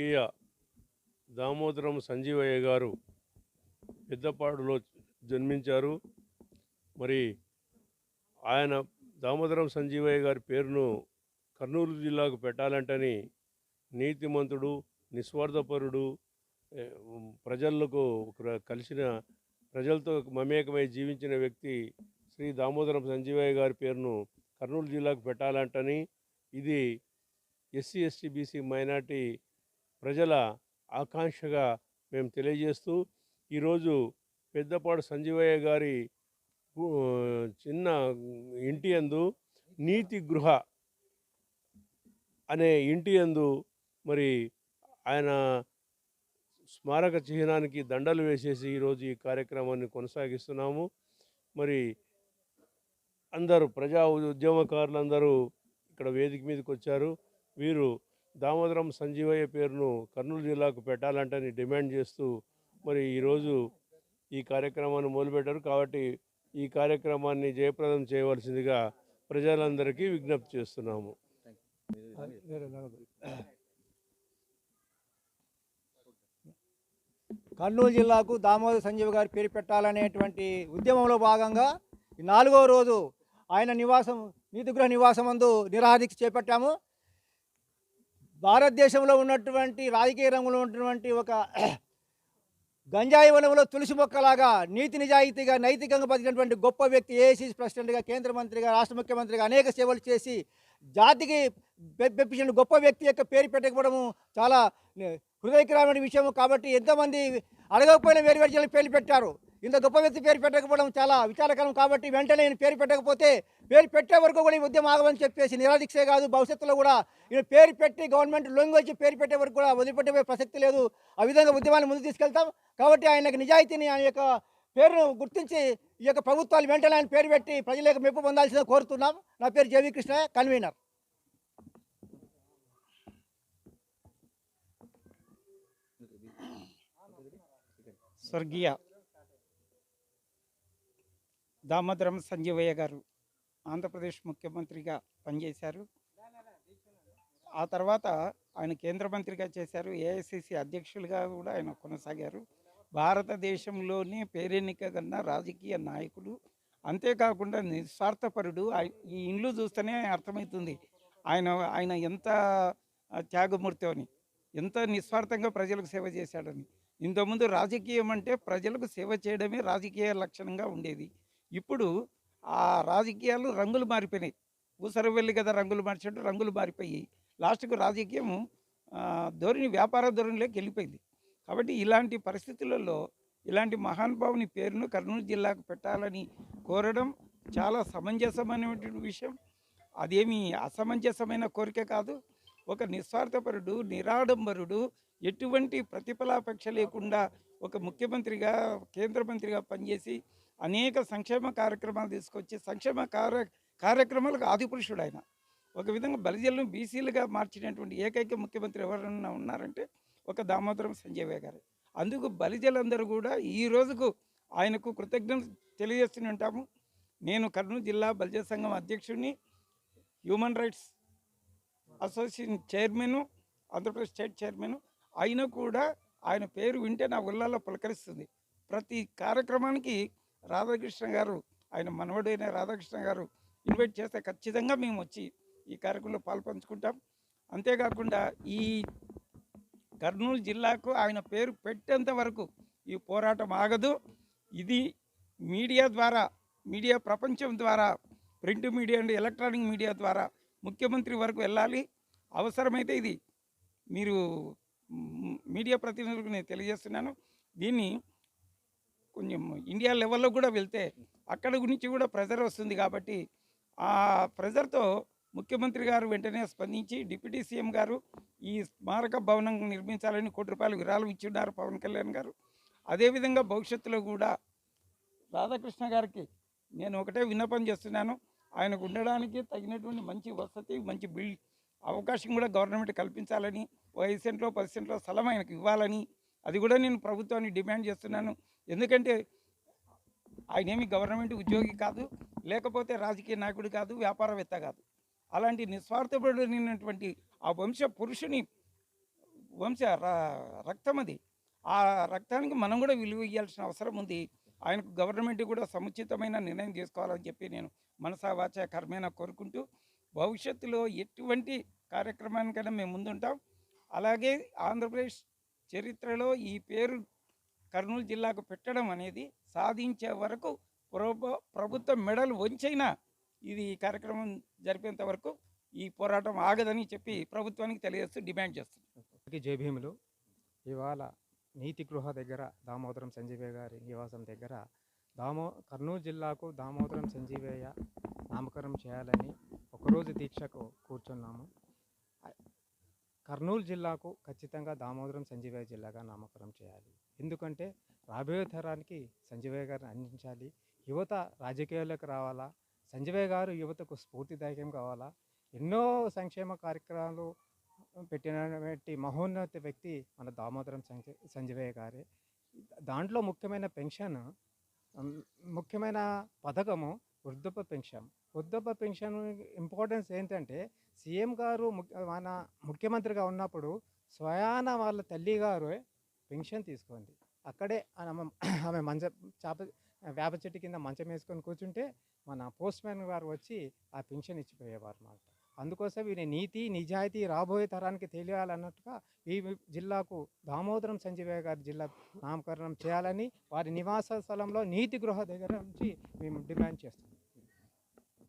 స్వర్గీయ దామోదరం సంజీవయ్య గారు పెద్దపాడులో జన్మించారు. మరి ఆయన దామోదరం సంజీవయ్య గారి పేరును కర్నూలు జిల్లాకు పెట్టాలంటని నీతిమంతుడు నిస్వార్థపరుడు ప్రజలకు ఒక- కలిసిన ప్రజలతో మమేకమై జీవించిన వ్యక్తి శ్రీ దామోదరం సంజీవయ్య గారి పేరును కర్నూలు జిల్లాకు పెట్టాలంటని ఇది ఎస్సీ ఎస్టీ బీసీ మైనార్టీ ప్రజల ఆకాంక్షగా మేము తెలియజేస్తూ ఈరోజు పెద్దపాడు సంజీవయ్య గారి చిన్న ఇంటి యందు నీతి గృహ అనే ఇంటి యందు మరి ఆయన స్మారక చిహ్నానికి దండలు వేసేసి ఈరోజు ఈ కార్యక్రమాన్ని కొనసాగిస్తున్నాము. మరి అందరూ ప్రజా ఉద్యమకారులందరూ ఇక్కడ వేదిక మీదకి వచ్చారు వీరు దామోదరం సంజీవయ్య పేరును కర్నూలు జిల్లాకు పెట్టాలంటని డిమాండ్ చేస్తూ మరి ఈరోజు ఈ కార్యక్రమాన్ని మొదలుపెట్టారు. కాబట్టి ఈ కార్యక్రమాన్ని జయప్రదం చేయవలసిందిగా ప్రజలందరికీ విజ్ఞప్తి చేస్తున్నాము. కర్నూలు జిల్లాకు దామోదర సంజీవ్ గారి పేరు పెట్టాలనేటువంటి ఉద్యమంలో భాగంగా ఈ నాలుగో రోజు ఆయన నివాసం నీతిగృహ నివాసం అందు నిరాదీక్ష చేపట్టాము. భారతదేశంలో ఉన్నటువంటి రాజకీయ రంగంలో ఉన్నటువంటి ఒక గంజాయి వనంలో తులసి మొక్కలాగా నీతి నిజాయితీగా నైతికంగా బతికినటువంటి గొప్ప వ్యక్తి ఏఐసీసీ ప్రెసిడెంట్గా కేంద్ర మంత్రిగా రాష్ట్ర ముఖ్యమంత్రిగా అనేక సేవలు చేసి జాతికి పె- పెప్పించిన గొప్ప వ్యక్తి యొక్క పేరు పెట్టకపోవడము చాలా హృదయకరమైన విషయం కాబట్టి ఎంతోమంది అడగకపోయినా వేరు వేరు జిల్లాలు పేర్లు పెట్టారు. ఇంత గొప్ప వ్యక్తి పేరు పెట్టకపోవడం చాలా విచారకరం కాబట్టి వెంటనే ఈయన పేరు పెట్టకపోతే పేరు పెట్టే వరకు కూడా ఈ ఉద్యమం ఆగమని చెప్పేసి నిరాదీక్షే కాదు. భవిష్యత్తులో కూడా ఈయన పేరు పెట్టి గవర్నమెంట్ లొంగి వచ్చి పేరు పెట్టే వరకు కూడా వదిలిపెట్టే ప్రసక్తి లేదు. ఆ విధంగా ఉద్యమాన్ని ముందుకు తీసుకెళ్తాం. కాబట్టి ఆయనకు నిజాయితీని ఆయన యొక్క పేరును గుర్తించి ఈ యొక్క ప్రభుత్వాలు వెంటనే ఆయన పేరు పెట్టి ప్రజల యొక్క మెప్పు పొందాల్సిందిగా కోరుతున్నాం. నా పేరు జేవి కృష్ణ కన్వీనర్. స్వర్గీయ దామోదరం సంజీవయ్య గారు ఆంధ్రప్రదేశ్ ముఖ్యమంత్రిగా పనిచేశారు. ఆ తర్వాత ఆయన కేంద్ర మంత్రిగా చేశారు. ఏఐసిసి అధ్యక్షులుగా కూడా ఆయన కొనసాగారు. భారతదేశంలోనే పేరెన్నిక కన్నా రాజకీయ నాయకుడు అంతేకాకుండా నిస్వార్థపరుడు. ఈ ఇండ్లు చూస్తేనే అర్థమవుతుంది ఆయన ఆయన ఎంత త్యాగమూర్తి అని ఎంత నిస్వార్థంగా ప్రజలకు సేవ చేశాడని. ఇంతకుముందు రాజకీయం అంటే ప్రజలకు సేవ చేయడమే రాజకీయ లక్షణంగా ఉండేది. ఇప్పుడు ఆ రాజకీయాలు రంగులు మారిపోయినాయి. ఊసర వెళ్ళి కదా రంగులు మార్చినట్టు రంగులు మారిపోయి లాస్ట్కు రాజకీయం ధోరణి వ్యాపార ధోరణిలోకి వెళ్ళిపోయింది. కాబట్టి ఇలాంటి పరిస్థితులలో ఇలాంటి మహానుభావుని పేరును కర్నూలు జిల్లాకు పెట్టాలని కోరడం చాలా సమంజసమైనటువంటి విషయం. అదేమి అసమంజసమైన కోరిక కాదు. ఒక నిస్వార్థపరుడు నిరాడంబరుడు ఎటువంటి ప్రతిఫలాపేక్ష లేకుండా ఒక ముఖ్యమంత్రిగా కేంద్ర మంత్రిగా పనిచేసి అనేక సంక్షేమ కార్యక్రమాలు తీసుకొచ్చి సంక్షేమ కార్య కార్యక్రమాలకు ఆదిపురుషుడు ఆయన ఒక విధంగా బలిజలను బీసీలుగా మార్చినటువంటి ఏకైక ముఖ్యమంత్రి ఎవరన్నా ఉన్నారంటే ఒక దామోదరం సంజయ్ గారు. అందుకు బలిజలందరూ కూడా ఈ రోజుకు ఆయనకు కృతజ్ఞత తెలియజేస్తూనే ఉంటాము. నేను కర్నూలు జిల్లా బలిజ సంఘం అధ్యక్షుడిని human rights association chairman Andhra Pradesh state chairman అయినా కూడా ఆయన పేరు వింటే నా ఉల్లాలో పులకరిస్తుంది. ప్రతి కార్యక్రమానికి రాధాకృష్ణ గారు ఆయన మనవడైన రాధాకృష్ణ గారు ఇన్వైట్ చేస్తే ఖచ్చితంగా మేము వచ్చి ఈ కార్యక్రమంలో పాల్పంచుకుంటాం. అంతేకాకుండా ఈ కర్నూలు జిల్లాకు ఆయన పేరు పెట్టేంత వరకు ఈ పోరాటం ఆగదు. ఇది మీడియా ద్వారా మీడియా ప్రపంచం ద్వారా print media and electronic media ద్వారా ముఖ్యమంత్రి వరకు వెళ్ళాలి. అవసరమైతే ఇది మీరు మీడియా ప్రతినిధులకు నేను తెలియజేస్తున్నాను. దీన్ని కొంచెం ఇండియా లెవెల్లో కూడా వెళ్తే అక్కడ గురించి కూడా ప్రెజర్ వస్తుంది కాబట్టి ఆ ప్రెజర్తో ముఖ్యమంత్రి గారు వెంటనే స్పందించి డిప్యూటీ సీఎం గారు ఈ స్మారక భవనం నిర్మించాలని కోటి రూపాయలు విరాళం ఇచ్చిన్నారు పవన్ కళ్యాణ్ గారు. అదేవిధంగా భవిష్యత్తులో కూడా రాధాకృష్ణ గారికి నేను ఒకటే విన్నపం చేస్తున్నాను. ఆయనకు ఉండడానికి తగినటువంటి మంచి వసతి మంచి బిల్డ్ అవకాశం కూడా గవర్నమెంట్ కల్పించాలని ఓ ఐదు సెంట్లో పది సెంట్లో స్థలం ఆయనకు ఇవ్వాలని అది కూడా నేను ప్రభుత్వాన్ని డిమాండ్ చేస్తున్నాను. ఎందుకంటే ఆయన ఏమి గవర్నమెంట్ ఉద్యోగి కాదు లేకపోతే రాజకీయ నాయకుడు కాదు వ్యాపారవేత్త కాదు. అలాంటి నిస్వార్థపడినటువంటి ఆ వంశ పురుషుని వంశ రక్తం అది ఆ రక్తానికి మనం కూడా విలువ ఇవ్వాల్సిన అవసరం ఉంది. ఆయనకు గవర్నమెంట్ కూడా సముచితమైన నిర్ణయం తీసుకోవాలని చెప్పి నేను మనసా వాచ కర్మేన కోరుకుంటూ భవిష్యత్తులో ఎటువంటి కార్యక్రమానికైనా మేము ముందుంటాం. అలాగే ఆంధ్రప్రదేశ్ చరిత్రలో ఈ పేరు కర్నూలు జిల్లాకు పెట్టడం అనేది సాధించే వరకు ప్రభు ప్రభుత్వ మెడలు వంచైనా ఇది కార్యక్రమం జరిపేంత వరకు ఈ పోరాటం ఆగదని చెప్పి ప్రభుత్వానికి తెలియజేస్తూ డిమాండ్ చేస్తున్నాం. అందరికీ భీములు ఇవాళ నీతి గృహ దగ్గర దామోదరం సంజీవయ్య గారి నివాసం దగ్గర దామో కర్నూలు జిల్లాకు దామోదరం సంజీవయ్య నామకరణం చేయాలని ఒకరోజు దీక్షకు కూర్చున్నాము. కర్నూలు జిల్లాకు ఖచ్చితంగా దామోదరం సంజీవయ్య జిల్లాగా నామకరణం చేయాలి. ఎందుకంటే రాబోయే తరానికి సంజయ్ గారిని అందించాలి. యువత రాజకీయాల్లోకి రావాలా? సంజయ్ గారు యువతకు స్ఫూర్తిదాయకం కావాలా? ఎన్నో సంక్షేమ కార్యక్రమాలు పెట్టినటువంటి మహోన్నత వ్యక్తి మన దామోదరం సంజయ్ గారే. దాంట్లో ముఖ్యమైన పెన్షన్ ముఖ్యమైన పథకము వృద్ధప పెన్షన్. వృద్ధప పెన్షన్ ఇంపార్టెన్స్ ఏంటంటే సీఎం గారు ముఖ్య- మన ముఖ్యమంత్రిగా ఉన్నప్పుడు స్వయాన వాళ్ళ తల్లి గారు పెన్షన్ తీసుకోండి. అక్కడే ఆమె ఆమె మంచ చేప వేప చెట్టు కింద మంచం వేసుకొని కూర్చుంటే మన పోస్ట్ మ్యాన్ గారు వచ్చి ఆ పెన్షన్ ఇచ్చిపోయేవారు అన్నమాట. అందుకోసం వీరి నీతి నిజాయితీ రాబోయే తరానికి తెలియాలన్నట్టుగా ఈ జిల్లాకు దామోదరం సంజీవయ్య గారి జిల్లా నామకరణం చేయాలని వారి నివాస స్థలంలో నీతి గృహ దగ్గర నుంచి మేము డిమాండ్ చేస్తాం